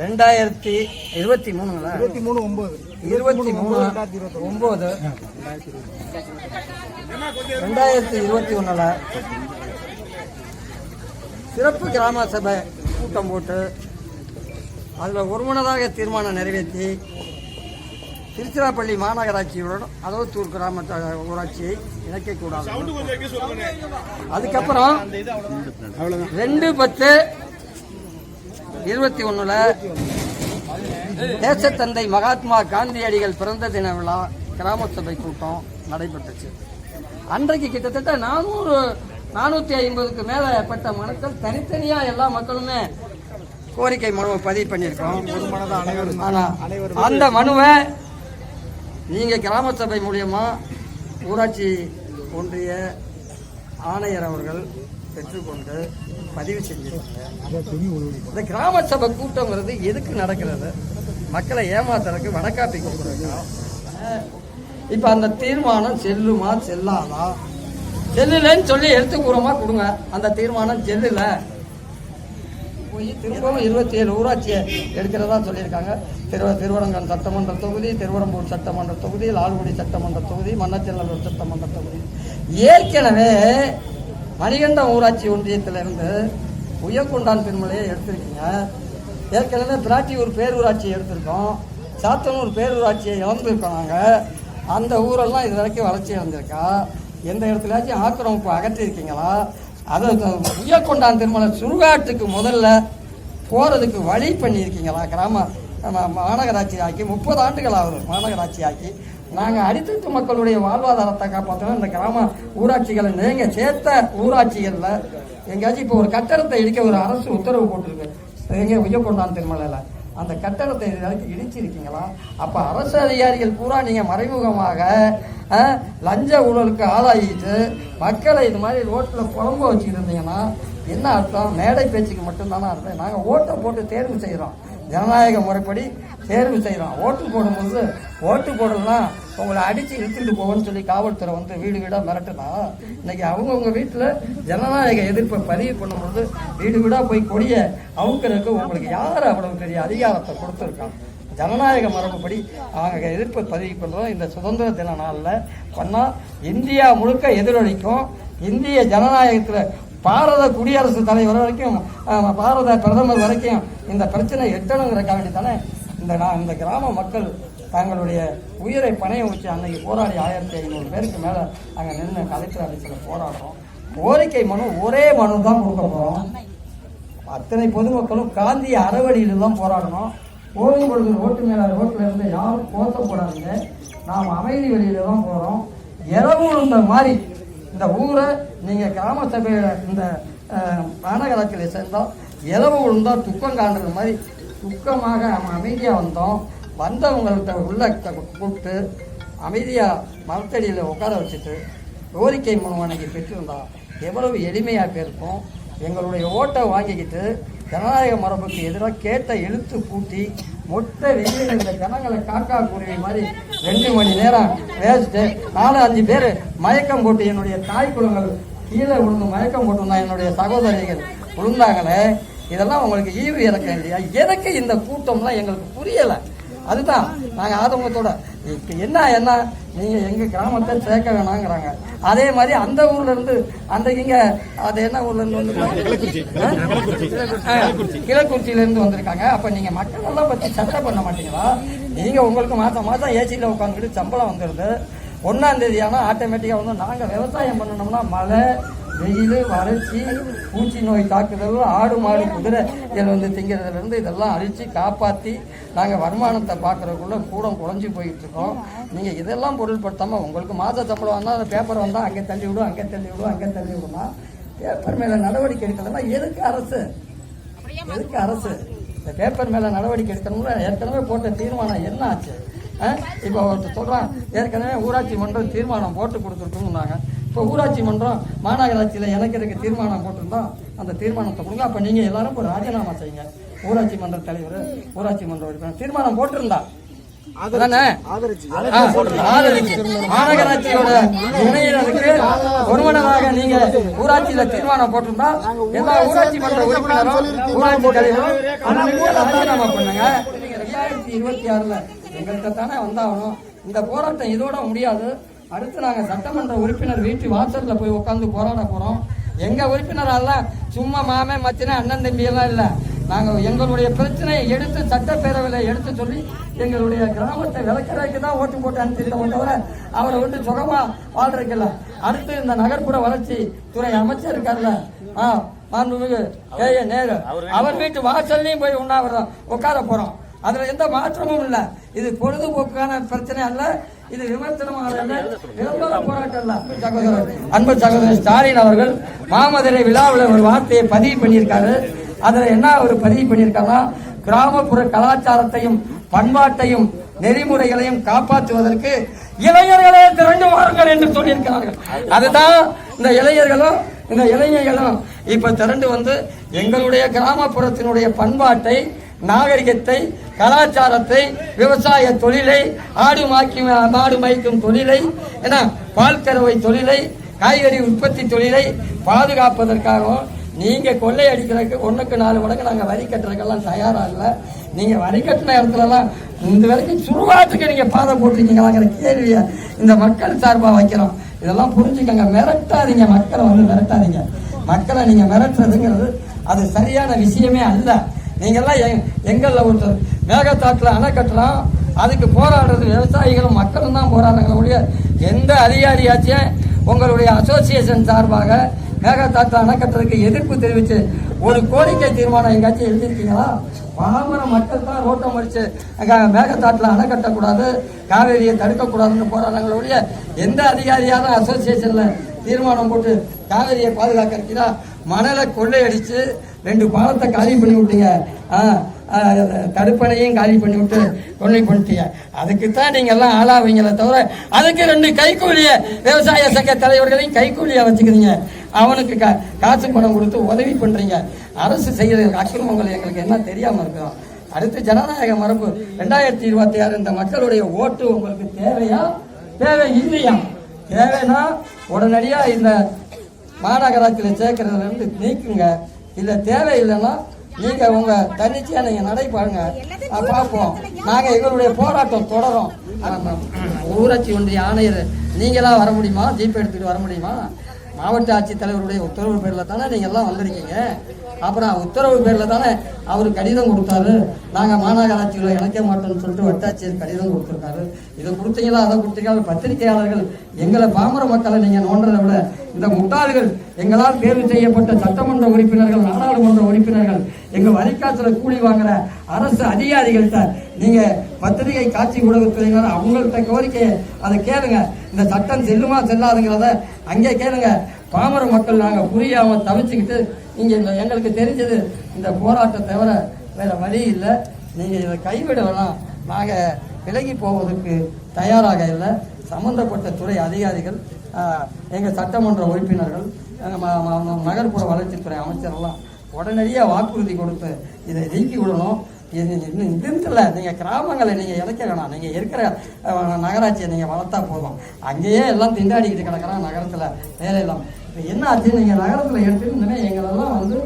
ரெண்டாயிரத்தி இருபத்தி மூணுங்களா? இருபத்தி மூணு ஒன்பது. இருபத்தி மூணு ஒன்பது. ரெண்டாயிரத்தி இருபத்தி ஒண்ணுல சிறப்பு கிராம சபை கூட்டம் போட்டு அதில் ஒருமனதாக தீர்மானம் நிறைவேற்றி திருச்சிராப்பள்ளி மாநகராட்சியுடன் அதவத்தூர் கிராம ஊராட்சியை இணைக்கக்கூடாது. அதுக்கப்புறம் ரெண்டு பத்து இருபத்தி ஒண்ணுல தேசத்தந்தை மகாத்மா காந்தியடிகள் பிறந்த தின விழா கிராம சபை கூட்டம் நடைபெற்றுச்சு. அன்றைக்கு கிட்டத்தட்ட நானூறு நானூத்தி ஐம்பதுக்கு மேற்பட்ட மனுக்கள் தனித்தனியா எல்லா மக்களுமே கோரிக்கை மனுவை பதிவு பண்ணியிருக்கோம். ஆனா அந்த மனுவை நீங்கள் கிராம சபை மூலியமாக ஊராட்சி ஒன்றிய ஆணையர் அவர்கள் பெற்றுக்கொண்டு பதிவு செஞ்சிருக்காங்க. இந்த கிராம சபை கூட்டங்கிறது எதுக்கு நடக்கிறது? மக்களை ஏமாத்துறதுக்கு வடக்காட்டி கொடுக்குறதுக்கா இப்ப அந்த தீர்மானம் செல்லுமா செல்லாதா? செல்லுலன்னு சொல்லி எழுத்துப்பூர்வமா கொடுங்க. அந்த தீர்மானம் செல்லுல. போய் திரும்பவும் இருபத்தி ஏழு ஊராட்சியை எடுக்கிறதா சொல்லியிருக்காங்க. திரு திருவரங்கன் சட்டமன்ற தொகுதி திருவரம்பூர் சட்டமன்ற தொகுதி லால்குடி சட்டமன்ற தொகுதி மன்னச்சநல்லூர் சட்டமன்ற தொகுதி. ஏற்கனவே மணிகண்டம் ஊராட்சி ஒன்றியத்திலிருந்து உயர்கொண்டான் பெருமலையை எடுத்திருக்கீங்க. ஏற்கனவே பிராட்டியூர் பேரூராட்சியை எடுத்திருக்கோம். சாத்தனூர் பேரூராட்சியை இழந்திருக்கோம் நாங்கள் அந்த ஊரெல்லாம் இது வரைக்கும் வளர்ச்சி அடைஞ்சிருக்கா? எந்த இடத்துலயாச்சும் ஆக்கிரமிப்பு அகற்றிருக்கீங்களா? அது உயர்கொண்டான் திருமலை சுடுகாட்டுக்கு முதல்ல போகிறதுக்கு வழி பண்ணியிருக்கீங்களா? கிராம மாநகராட்சி ஆக்கி முப்பது ஆண்டுகள் ஆகுது மாநகராட்சி ஆக்கி நாங்கள் அடித்தட்டு மக்களுடைய வாழ்வாதாரத்தை காப்பாற்றணும் இந்த கிராம ஊராட்சிகளை நீங்கள் சேர்த்த ஊராட்சிகளில் எங்கேயாச்சும் இப்போ ஒரு கட்டடத்தை இடிக்க ஒரு அரசு உத்தரவு போட்டிருக்கு. எங்கே உயர்கொண்டான் திருமலையில். அந்த கட்டடத்தை இடிச்சிருக்கீங்களா? அப்போ அரசு அதிகாரிகள் பூரா நீங்கள் மறைமுகமாக லஞ்ச ஊழலுக்கு ஆளாகிட்டு மக்களை இது மாதிரி ரோட்டில் குழம்பு வச்சுருந்தீங்கன்னா என்ன அர்த்தம்? மேடை பேச்சுக்கு மட்டும்தானே அர்த்தம்? நாங்கள் ஓட்டை போட்டு தேர்வு செய்கிறோம் ஜனநாயக முறைப்படி தேர்வு செய்கிறோம் ஓட்டு போடும்போது ஓட்டு போடலாம் உங்களை அடித்து இழுத்துட்டு போகணும்னு சொல்லி காவல்துறை வந்து வீடு வீடாக மிரட்டுனா இன்னைக்கு அவங்கவுங்க வீட்டில் ஜனநாயக எதிர்ப்பை பதிவு பண்ணும்போது வீடு வீடாக போய் கொடிய அவுக்கிறதுக்கு உங்களுக்கு யார் அவ்வளவு பெரிய அதிகாரத்தை கொடுத்துருக்காங்க? ஜனநாயக மரபுப்படி அவங்க எதிர்ப்பை பதிவு பண்ணுறோம் இந்த சுதந்திர தின நாளில் பண்ணால் இந்தியா முழுக்க எதிரொலிக்கும். இந்திய ஜனநாயகத்தில் பாரத குடியரசு தலைவர் வரைக்கும் பாரத பிரதமர் வரைக்கும் இந்த பிரச்சனை எட்டணுங்கிறக்காண்டி தானே இந்த நான் இந்த கிராம மக்கள் தங்களுடைய உயிரை பணையம் வச்சு அன்னைக்கு போராடி ஆயிரத்தி ஐநூறு பேருக்கு மேலே அங்கே நின்று கலெக்டர் ஆஃபீஸில் போராடுறோம். கோரிக்கை மனு ஒரே மனு தான் கொடுக்க போகிறோம் அத்தனை பொதுமக்களும் காந்திய அறவழியில் தான் போராடணும். போகும் பொழுது ரோட்டு மேல ரோட்ல இருந்து யாரும் கோத்த போடாதீங்க நாம் அமைதி வழியில தான் போகிறோம் இரவு இந்த மாதிரி இந்த ஊரை நீங்கள் கிராம சபையில் இந்த அஹ், மாநகராட்சியில் சேர்ந்தோம் இரவு விழுந்தால் துக்கம் காண்றது மாதிரி துக்கமாக நம்ம அமைதியா வந்தோம். வந்தவங்கள்ட்ட உள்ள கூப்பிட்டு அமைதியாக மரத்தடியில் உட்கார வச்சுட்டு கோரிக்கை மனு அன்னைக்கு பெற்றிருந்தோம் எவ்வளவு எளிமையாக இருக்கும் எங்களுடைய ஓட்டை வாங்கிக்கிட்டு ஜனநாயக மரபுக்கு எதிராக கேட்ட எழுத்து பூட்டி மொட்டை வெயில் இந்த ஜனங்களை காக்கா குருவி மாதிரி ரெண்டு மணி நேரம் வேஸ்ட்டு. நாலு அஞ்சு பேர் மயக்கம் போட்டு என்னுடைய தாய் குளங்கள் கீழே விழுந்து மயக்கம் போட்டுருந்தான் என்னுடைய சகோதரிகள் விழுந்தாங்களே. இதெல்லாம் உங்களுக்கு ஈவு இறக்கம் இல்லையா? எனக்கு இந்த கூட்டம்லாம் எங்களுக்கு புரியலை. அதுதான் நாங்கள் ஆதங்கத்தோட இப்போ என்ன என்ன? நீங்கள் எங்கள் கிராமத்தை சேர்க்க வேணாங்கிறாங்க. அதே மாதிரி அந்த ஊர்ல இருந்து அந்த இங்க அது என்ன ஊர்ல இருந்து வந்து கிழக்குறிச்சியில இருந்து வந்திருக்காங்க. அப்ப நீங்க மக்கள் எல்லாம் பத்தி சட்டை பண்ண மாட்டீங்களா? நீங்க உங்களுக்கு மாசம் மாசம் ஏசியில் உட்காந்துக்கிட்டு சம்பளம் வந்துடுது ஒன்னாம் தேதி ஆனால் ஆட்டோமேட்டிக்காக வந்து நாங்கள் விவசாயம் பண்ணணும்னா மழை வெயில் வறட்சி பூச்சி நோய் தாக்குதல் ஆடு மாடு குதிரை இதில் வந்து திங்கிறதுலேருந்து இதெல்லாம் அழித்து காப்பாற்றி நாங்கள் வருமானத்தை பார்க்குறதுக்குள்ளே கூடம் குறைஞ்சி போயிட்டு இருக்கோம் நீங்கள் இதெல்லாம் பொருள்படுத்தாமல் உங்களுக்கு மாத சம்பளம் வந்தால் அந்த பேப்பர் வந்தால் அங்கே தள்ளி விடும் அங்கே தள்ளி விடும் அங்கே தள்ளி விடுமா பேப்பர் மேலே நடவடிக்கை எடுக்கலன்னா எதுக்கு அரசு? எதுக்கு அரசு? இந்த பேப்பர் மேலே நடவடிக்கை எடுக்கணும்ல ஏற்கனவே போட்ட தீர்மானம் என்ன ஆச்சு? இப்போ ஒருத்தர் சொல்கிறான் ஏற்கனவே ஊராட்சி மன்றம் தீர்மானம் போட்டு கொடுத்துருக்கோம்னாங்க. இப்போ ஊராட்சி மன்றம் மாநகராட்சியில் எனக்கு இருக்க தீர்மானம் போட்டிருந்தோம் அந்த தீர்மானத்தை கொடுங்க. அப்போ நீங்கள் எல்லாரும் இப்போ ராஜினாமா செய்யுங்க. ஊராட்சி மன்ற தலைவர் ஊராட்சி மன்ற உறுப்பினர் தீர்மானம் போட்டிருந்தா. மாநகராட்சியோட இணையர்களுக்கு ஒருமனதாக நீங்க ஊராட்சியில தீர்மானம் போட்டிருந்தா எல்லா ஊராட்சி மன்ற உறுப்பினரும் ஊராட்சி தலைவரும் ராஜினாமா பண்ணுங்க. ரெண்டாயிரத்தி இருபத்தி ஆறுல எங்கள்கிட்ட தானே வந்தாகணும். இந்த போராட்டம் இதோட முடியாது. அடுத்து நாங்க சட்டமன்ற உறுப்பினர் வீட்டு வாசல்ல போய் உட்கார்ந்து போராட போறோம். எங்க உறுப்பினரெல்லாம் சும்மா மாமே மச்சினே அண்ணன் தம்பி எல்லாம் இல்ல. நாங்க எங்களுடைய பிரச்சனையை எடுத்து சட்டப்பேரவையில் எடுத்து சொல்லி எங்களுடைய கிராமத்தை விளக்கறதுக்கு தான் ஓட்டு போட்டு அனுப்பியிருக்கோம் தவிர அவரை விட்டு சுகமா வாழ்றதுக்கு இல்ல அடுத்து இந்த நகர்ப்புற வளர்ச்சி துறை அமைச்சர் இருக்கார்ல ஆ மாண்புமிகு ஏ நேரு. அவர் வீட்டு வாசல்லையும் போய் உண்ணாவிரதம் உட்கார போறோம். அதுல எந்த மாற்றமும் இல்ல. இது பொழுதுபோக்கான பிரச்சனை அல்ல இது விமர்சனமாக விளம்பர போராட்டம் அல்ல. சகோதரர் அன்பு சகோதரர் ஸ்டாலின் அவர்கள் மாமதுரை விழாவில் ஒரு வார்த்தையை பதிவு பண்ணியிருக்காரு. அதுல என்ன அவர் பதிவு பண்ணியிருக்காருன்னா கிராமப்புற கலாச்சாரத்தையும் பண்பாட்டையும் நெறிமுறைகளையும் காப்பாற்றுவதற்கு இளைஞர்களே திரண்டு வாருங்கள் என்று சொல்லியிருக்கிறார்கள். அதுதான் இந்த இளைஞர்களும் இந்த இளைஞர்களும் இப்ப திரண்டு வந்து எங்களுடைய கிராமப்புறத்தினுடைய பண்பாட்டை நாகரிகத்தை கலாச்சாரத்தை விவசாய தொழிலை ஆடு மாக்கி மாடு மேய்க்கும் தொழிலை ஏன்னா பால் கறவை தொழிலை காய்கறி உற்பத்தி தொழிலை பாதுகாப்பதற்காகவும் நீங்கள் கொள்ளை அடிக்கிறதுக்கு ஒன்றுக்கு நாலு மடங்கு நாங்கள் வரி கட்டுறதுக்கெல்லாம் தயாராக இல்லை. நீங்கள் வரி கட்டின இடத்துலலாம் இந்த வரைக்கும் சுருவாட்டுக்கு நீங்கள் பாதை போட்டிருக்கீங்களாங்கிற கேள்வியை இந்த மக்கள் சார்பாக வைக்கிறோம். இதெல்லாம் புரிஞ்சுக்கங்க. மிரட்டாதீங்க. மக்களை வந்து மிரட்டாதீங்க. மக்களை நீங்கள் மிரட்டுறதுங்கிறது அது சரியான விஷயமே அல்ல. நீங்கெல்லாம் எங்- எங்களில் ஒருத்தர் மேகத்தாட்டில் அணை கட்டலாம். அதுக்கு போராடுறது விவசாயிகளும் மக்களும் தான் போராடுறாங்க ஒழிய எந்த அதிகாரியாச்சும் உங்களுடைய அசோசியேஷன் சார்பாக மேகத்தாட்டில் அணை கட்டுறதுக்கு எதிர்ப்பு தெரிவித்து ஒரு கோரிக்கை தீர்மானம் எங்காச்சும் எழுதியிருக்கீங்களா? பாமர மக்கள் தான் ரோட்டம் மறிச்சு அங்கே மேகத்தாட்டில் அணை கட்டக்கூடாது காவேரியை தடுக்கக்கூடாதுன்னு போராடுறாங்களே ஒழிய எந்த அதிகாரியாலும் அசோசியேஷனில் தீர்மானம் போட்டு காவேரியை பாதுகாக்கிறீங்களா மணலை கொள்ளையடித்து ரெண்டு பாலத்தை காலி பண்ணி விட்டீங்க. தடுப்பணையும் காலி பண்ணி விட்டு கொள்ளை பண்ணிட்டீங்க அதுக்கு தான் நீங்க எல்லாம் ஆளாவீங்களே தவிர அதுக்கு ரெண்டு கைக்கூலியை விவசாய சங்க தலைவர்களையும் கைக்கூலியாக வச்சுக்கிறீங்க. அவனுக்கு கா- காசு பணம் கொடுத்து உதவி பண்றீங்க. அரசு செய்கிற அக்கிரமங்கள் எங்களுக்கு என்ன தெரியாம இருக்கும். அடுத்து ஜனநாயக மரபு. ரெண்டாயிரத்தி இருபத்தி ஆறு இந்த மக்களுடைய ஓட்டு உங்களுக்கு தேவையா? தேவை இல்லையா? தேவைன்னா உடனடியா இந்த மாநகராட்சியில் சேர்க்கறதுல இருந்து நீக்குங்க. இல்லை தேவையில்லைன்னா நீங்கள் உங்கள் தன்னிச்சையாக நீங்கள் நடைபாருங்க அஹ் பார்ப்போம். நாங்கள் எங்களுடைய போராட்டம் தொடரும். ஊராட்சி ஒன்றிய ஆணையர் நீங்களாம் வர முடியுமா? ஜீப் எடுத்துட்டு வர முடியுமா? மாவட்ட ஆட்சித்தலைவருடைய உத்தரவு பேரில் தானே நீங்கள் எல்லாம் வந்திருக்கீங்க. அப்புறம் உத்தரவு பேர்ல தானே அவர் கடிதம் கொடுத்தாரு. நாங்க மாநகராட்சியில இணைக்க மாட்டோம்னு சொல்லிட்டு வட்டாட்சியர் கடிதம் கொடுத்துருக்காரு. இதை கொடுத்தீங்களா அதை கொடுத்தீங்களா பத்திரிகையாளர்கள் எங்களை பாமர மக்களை நீங்க நோண்டதை விட இந்த முட்டாள்கள் எங்களால் தேர்வு செய்யப்பட்ட சட்டமன்ற உறுப்பினர்கள் நாடாளுமன்ற உறுப்பினர்கள் எங்க வரிக்காசுல கூலி வாங்குற அரசு அதிகாரிகள்கிட்ட நீங்க பத்திரிகை காட்சி ஊடகத்துறையினர் அவங்கள்ட்ட கோரிக்கையை அதை கேளுங்க. இந்த சட்டம் செல்லுமா செல்லாதுங்கிறத அங்கே கேளுங்க. பாமர மக்கள் நாங்கள் புரியாம தவிச்சுக்கிட்டு நீங்க இந்த எங்களுக்கு தெரிஞ்சது இந்த போராட்டம் தவிர வேற வழி இல்லை. நீங்க இதை கைவிட வேணாம். நாங்க விலகி போவதற்கு தயாராக இல்லை. சம்பந்தப்பட்ட துறை அதிகாரிகள் எங்கள் எங்க சட்டமன்ற உறுப்பினர்கள் நகர்ப்புற வளர்ச்சித்துறை அமைச்சரெல்லாம் உடனடியாக வாக்குறுதி கொடுத்து இதை நீக்கி விடணும் இதுல நீங்கள் கிராமங்களை நீங்கள் இழைக்க வேணாம். நீங்கள் இருக்கிற நகராட்சியை நீங்கள் வளர்த்தா போதும். அங்கேயே எல்லாம் திண்டாடிக்கிட்டு கிடக்குறான் நகரத்தில் வேலையெல்லாம். இப்போ என்ன ஆச்சு? நீங்கள் நகரத்தில் எடுத்துருந்தோமே எங்களெல்லாம் வந்து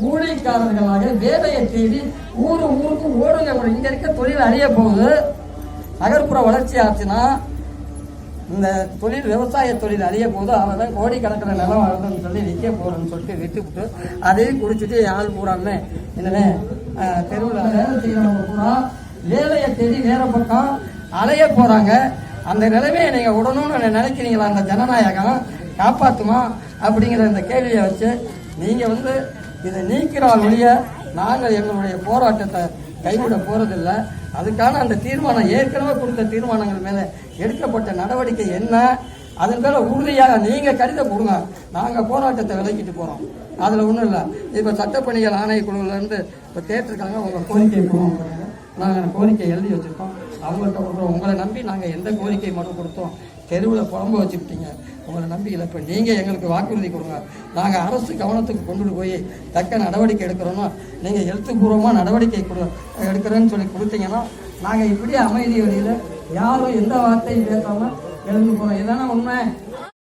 கூலிக்காரர்களாக வேலையை தேடி ஊர் ஊருக்கு ஓடுங்க. இங்கே இருக்க தொழில் அழிய போகுது. நகர்ப்புற வளர்ச்சி ஆச்சுன்னா இந்த தொழில் விவசாய தொழில் அறிய போது அவன் தான் கோடிக்கணக்கில் நிலம் வளர்ந்துன்னு சொல்லி விற்க போகிறேன்னு சொல்லிட்டு விட்டுவிட்டு அதையும் குடிச்சிட்டு ஆள் பூரான்னு என்னவே தெருவில் வேலை செய்கிறவங்க பூரா வேலையை தேடி வேற பக்கம் அலைய போறாங்க. அந்த நிலைமையை நீங்க விடணும்னு நினைக்கிறீங்களா? அந்த ஜனநாயகம் காப்பாத்துமா? அப்படிங்கிற இந்த கேள்வியை வச்சு நீங்க வந்து இதை நீக்கிறால் ஒழிய நாங்கள் எங்களுடைய போராட்டத்தை கைவிட போறதில்ல. அதுக்கான அந்த தீர்மானம் ஏற்கனவே கொடுத்த தீர்மானங்கள் மேலே எடுக்கப்பட்ட நடவடிக்கை என்ன? அதன் மேல உறுதியாக நீங்க கடிதம் கொடுங்க. நாங்க போராட்டத்தை விலக்கிட்டு போறோம். அதுல ஒண்ணும் இல்ல. இப்ப சட்டப்பணிகள் ஆணையக்குழுல இருந்து இப்ப கேட்டிருக்காங்க உங்க கோரிக்கை கொடுங்க நாங்க கோரிக்கை எழுதி வச்சிருக்கோம். அவங்கள்ட்ட கொடுக்குறோம். உங்களை நம்பி நாங்க எந்த கோரிக்கை மனு கொடுத்தோம். தெருவில் புறம்ப வச்சுக்கிட்டீங்க உங்களை நம்பி இல்லை. இப்போ நீங்கள் எங்களுக்கு வாக்குறுதி கொடுங்க. நாங்கள் அரசு கவனத்துக்கு கொண்டுட்டு போய் தக்க நடவடிக்கை எடுக்கிறோன்னா நீங்கள் எழுத்துப்பூர்வமாக நடவடிக்கை கொடு எடுக்கிறேன்னு சொல்லி கொடுத்தீங்கன்னா நாங்கள் இப்படியே அமைதி வழியில் யாரும் எந்த வார்த்தையும் பேசாமல் எழுந்து போகிறோம் இதுதானே உண்மை?